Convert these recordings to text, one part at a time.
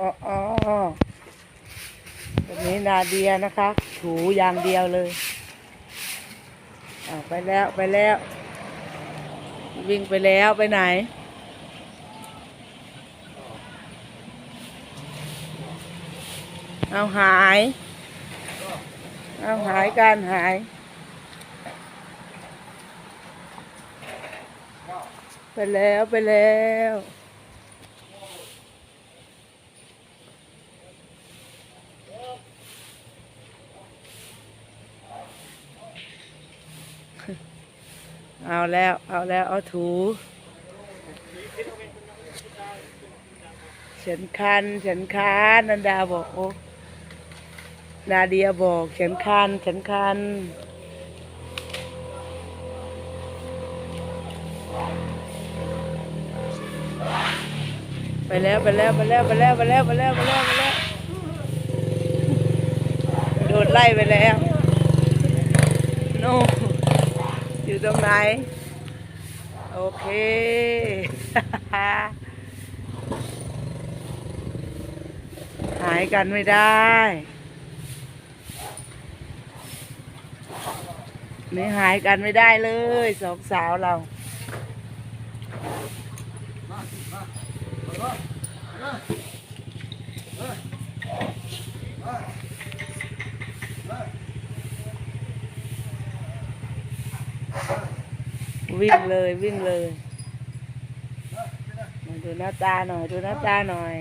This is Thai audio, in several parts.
อ๋ออ๋อวันนี้นาเดียนะคะ ถูอย่างเดียวเลยอาไปแล้วไปแล้ว วิ่งไปแล้วไปไหน เอาหาย เอาหายกันหาย ไปแล้วไปแล้ว เอาแล้ว เอาแล้ว เอาถูฉันคันฉันคันนันดาบอกโอ้นาเดียบอกฉันคันฉันคันไปแล้วไปแล้วไปแล้วไปแล้วไปแล้วไปแล้วไปแล้วไปแล้วโดนไล่ไปแล้วโน อยู่ตรงไหน โอเค หายกันไม่ได้นี่หายกันไม่ได้เลยสองสาวเรา วิ่งเลยวิ่งเลยมาดูหน้าตาหน่อย ดูหน้าตาหน่อย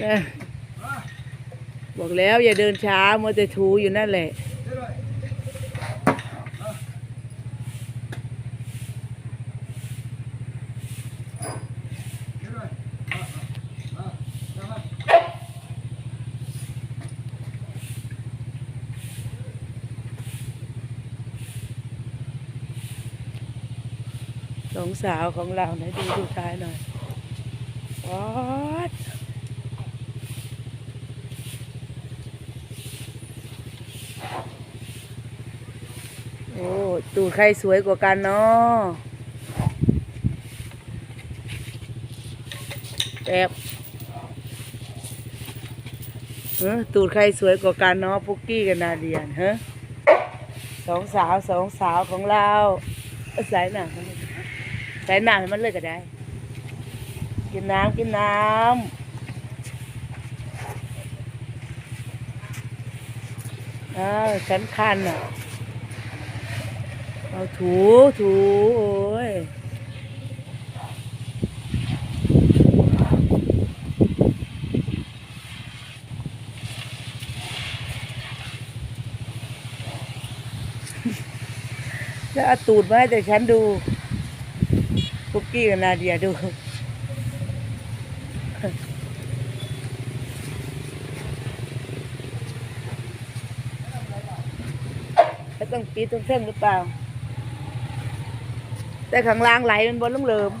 เนี่ยบอกแล้วอย่าเดินช้ามัวแต่ถูอยู่นั่นแหละ สองสาวของเราไหนดูดูท้ายหน่อยวัดโอ้ตูดใครสวยกว่ากันเนาะแบบเออตูดใครสวยกว่ากันเนาะพุกกี้กับนาเดียนฮะสองสาวสองสาวของเราเอาใส่หนัง ใส่นังให้มันเลยก็ได้ กินน้ำกินน้ำอ้าวฉันคันอะเอาถูถูโอ้ยแล้วอาตูดมาให้แต่ฉันดู คุกกี้กับนาเดียดู แล้วต้องปีต้องเส้นหรือเปล่า แต่ข้างล่างไหลมันบนลุ่มเหลิม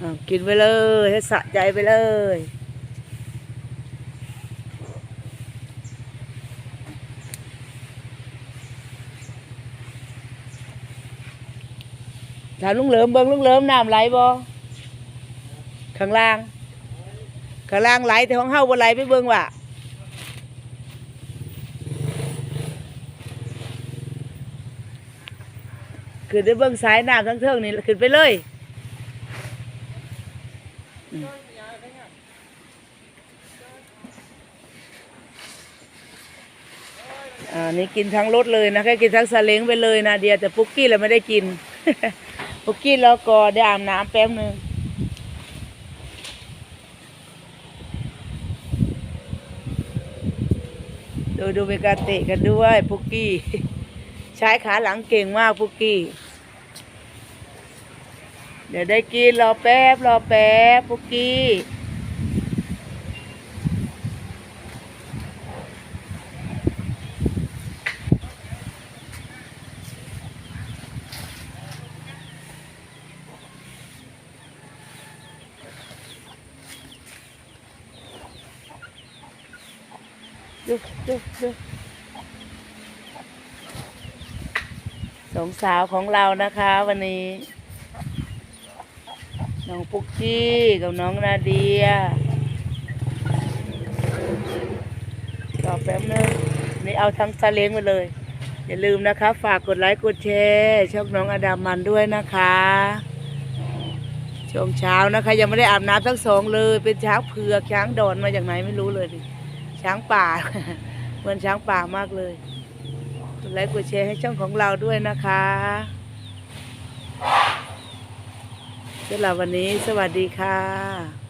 อ้าวกินไปเลย ให้สะใจไปเลย ถามลุงเหลิมเบิ้งลุงเหลิมน้ำไหลบ่ข้างล่าง ข้างล่างไหลแต่ของเฮาบ่ไหลไปเบิ่งว่ะขึ้นไปเบิ่งสายน้ำทั้งเทิงนี่ขึ้นไปเลยอ่านี่กินทั้งรถเลยนะแค่กินทั้งซาเล้งไปเลยนะเดียวแต่ปุ๊กกี้เราไม่ได้กิน ปุกกี้เราก็ได้อาบน้ำแป๊บนึงดูดูเบกาเตะกันด้วยพุกกี้ ใช้ขาหลังเก่งมากพุกกี้ เดี๋ยวได้กินรอแป๊บรอแป๊บพุกกี้ ดูดูดูสองสาวของเรานะคะ วันนี้ น้องปุกกี้กับน้องนาเดียรอแป๊บนึงนี่เอาทั้งซาเล้งมาเลย อย่าลืมนะคะ ฝากกดไลค์กดแชร์ช่องน้องอดามันด้วยนะคะช่วงเช้านะคะ ยังไม่ได้อาบน้ำทั้งสองเลย เป็นช้างเผือกช้างดอนมาจากไหนไม่รู้เลยดิ ช้างป่า เหมือนช้างป่ามากเลยกดไลค์กดแชร์ให้ช่องของเราด้วยนะคะสำหรับวันนี้สวัสดีค่ะ